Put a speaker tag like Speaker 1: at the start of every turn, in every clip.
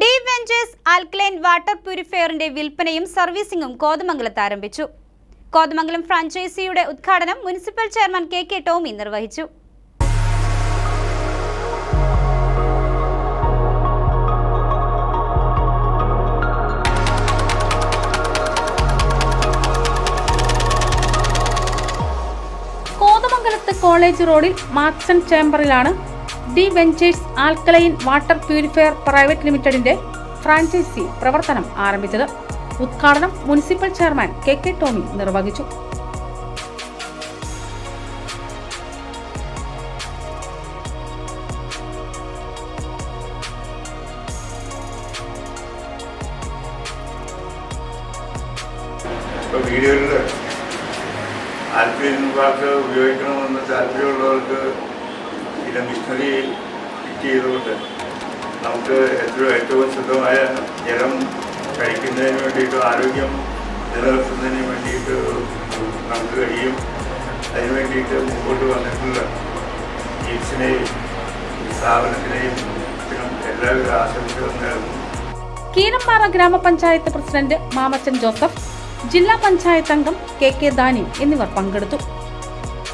Speaker 1: D ventures alkaline water പ്യൂരിഫയറിന്റെ വിൽപ്പനയും സർവീസിംഗും കോതമംഗലത്ത് ആരംഭിച്ചു. കോതമംഗലം ഫ്രാഞ്ചൈസിയുടെ ഉദ്ഘാടനം municipal chairman K K Tomy നിർവഹിച്ചു.
Speaker 2: കോതമംഗലത്ത് കോളേജ് റോഡിൽ Maxon ചേംബറിലാണ് D ventures alkaline water purifier private ലിമിറ്റഡിന്റെ ഫ്രാഞ്ചൈസി പ്രവർത്തനം ആരംഭിച്ചത്. ഉദ്ഘാടനം municipal chairman K K Tomy നിർവഹിച്ചു.
Speaker 3: ഉപയോഗിക്കണമെന്ന് താല്പര്യമുള്ളവർക്ക് ഇതിനെ മിഷണറി ഫിറ്റ് ചെയ്തുകൊണ്ട് നമുക്ക് എത്രയോ ഏറ്റവും ശുദ്ധമായ ജലം കഴിക്കുന്നതിന് വേണ്ടിയിട്ട് ആരോഗ്യം നിലനിർത്തുന്നതിന് വേണ്ടിയിട്ട് നമുക്ക് കഴിയും. അതിന് വേണ്ടിയിട്ട് മുമ്പോട്ട് വന്നിട്ടുള്ള ജീവ്സിനെയും സ്ഥാപനത്തിനെയും
Speaker 2: കീരമ്പാറ ഗ്രാമപഞ്ചായത്ത് പ്രസിഡന്റ് മാമച്ചൻ ജോസഫ് ജില്ലാ പഞ്ചായത്ത് അംഗം കെ കെ ദാനി എന്നിവർ പങ്കെടുത്തു.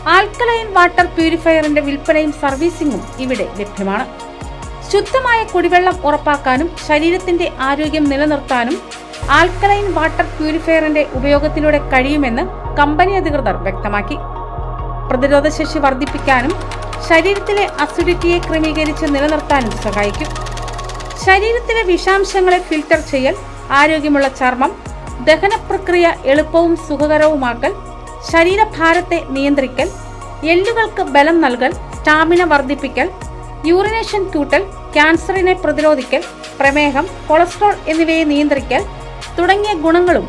Speaker 2: ആൽക്കലൈൻ വാട്ടർ പ്യൂരിഫയറിന്റെ വിൽപ്പനയും സർവീസിംഗും ഇവിടെ ലഭ്യമാണ്. ശുദ്ധമായ കുടിവെള്ളം ഉറപ്പാക്കാനും ശരീരത്തിന്റെ ആരോഗ്യം നിലനിർത്താനും ആൽക്കലൈൻ വാട്ടർ പ്യൂരിഫയറിന്റെ ഉപയോഗത്തിലൂടെ കഴിയുമെന്ന് കമ്പനി അധികൃതർ വ്യക്തമാക്കി. പ്രതിരോധശേഷി വർദ്ധിപ്പിക്കാനും ശരീരത്തിലെ അസിഡിറ്റിയെ ക്രമീകരിച്ച് നിലനിർത്താനും സഹായിക്കും. ശരീരത്തിലെ വിഷാംശങ്ങളെ ഫിൽട്ടർ ചെയ്യൽ ആരോഗ്യമുള്ള ചർമ്മം ദഹന പ്രക്രിയ എളുപ്പവും സുഖകരവുമാക്കൽ ശരീരഭാരത്തെ നിയന്ത്രിക്കൽ എല്ലുകൾക്ക് ബലം നൽകൽ സ്റ്റാമിന വർദ്ധിപ്പിക്കൽ യൂറിനേഷൻ കൂട്ടൽ ക്യാൻസറിനെ പ്രതിരോധിക്കൽ പ്രമേഹം കൊളസ്ട്രോൾ എന്നിവയെ നിയന്ത്രിക്കൽ തുടങ്ങിയ ഗുണങ്ങളും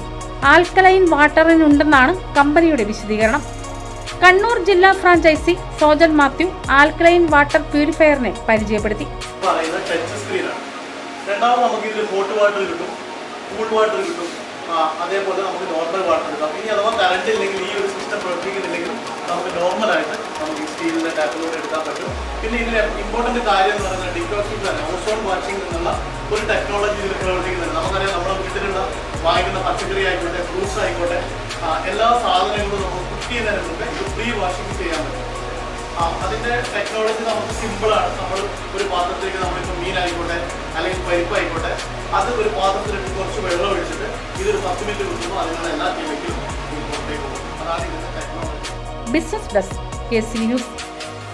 Speaker 2: ആൽക്കലൈൻ വാട്ടറിനുണ്ടെന്നാണ് കമ്പനിയുടെ വിശദീകരണം. കണ്ണൂർ ജില്ലാ franchise Sojan Mathew alkaline water പ്യൂരിഫയറിനെ പരിചയപ്പെടുത്തി.
Speaker 4: രണ്ടാമത് നമുക്ക് ഇതിൽ ഹോട്ട് വാട്ടർ കിട്ടും കൂൾ വാട്ടർ കിട്ടും. അതേപോലെ നമുക്ക് നോർമൽ വാട്ടർ എടുക്കാം. ഇനി അഥവാ കറണ്ട് ഇല്ലെങ്കിൽ ഈ ഒരു സിസ്റ്റം പ്രവർത്തിക്കുന്നില്ലെങ്കിൽ നമുക്ക് നോർമലായിട്ട് നമുക്ക് ഈ സ്റ്റീലിന്റെ ടാപ്പിലൂടെ എടുക്കാൻ പറ്റും. പിന്നെ ഇതിൽ ഇമ്പോർട്ടന്റ് കാര്യം എന്ന് പറയുന്നത് ഡിറ്റോക്സിംഗ് തന്നെ ഓസോൺ വാഷിംഗ് എന്നുള്ള ഒരു ടെക്നോളജി ഇതിൽ പ്രവർത്തിക്കുന്നുണ്ട്. നമുക്കറിയാം നമ്മുടെ വീട്ടിലുള്ള വാങ്ങിക്കുന്ന പച്ചക്കറി ആയിക്കോട്ടെ ഫ്രൂട്ട്സ് ആയിക്കോട്ടെ എല്ലാ സാധനങ്ങളും നമുക്ക് കുക്ക് ചെയ്യുന്നതിന് മുമ്പ് ഇത് പ്രീ വാഷിംഗ് അതിന്റെ ടെക്നോളജി നമുക്ക് സിമ്പിളാണ് നമ്മൾ ഒരു പാത്രത്തിലേക്ക് നമ്മളിപ്പോൾ മീനായിക്കോട്ടെ അല്ലെങ്കിൽ പരിപ്പ് ആയിക്കോട്ടെ അത് ഒരു പാത്രത്തിലിട്ട് കുറച്ച് വെള്ളം ഒഴിച്ചിട്ട് ഇതൊരു പത്ത് മിനിറ്റ് കൊടുക്കുമ്പോൾ അതിനുള്ള എല്ലാ കെമിക്കലും അതാണ് ഇതിന്റെ technology
Speaker 2: business desk K C news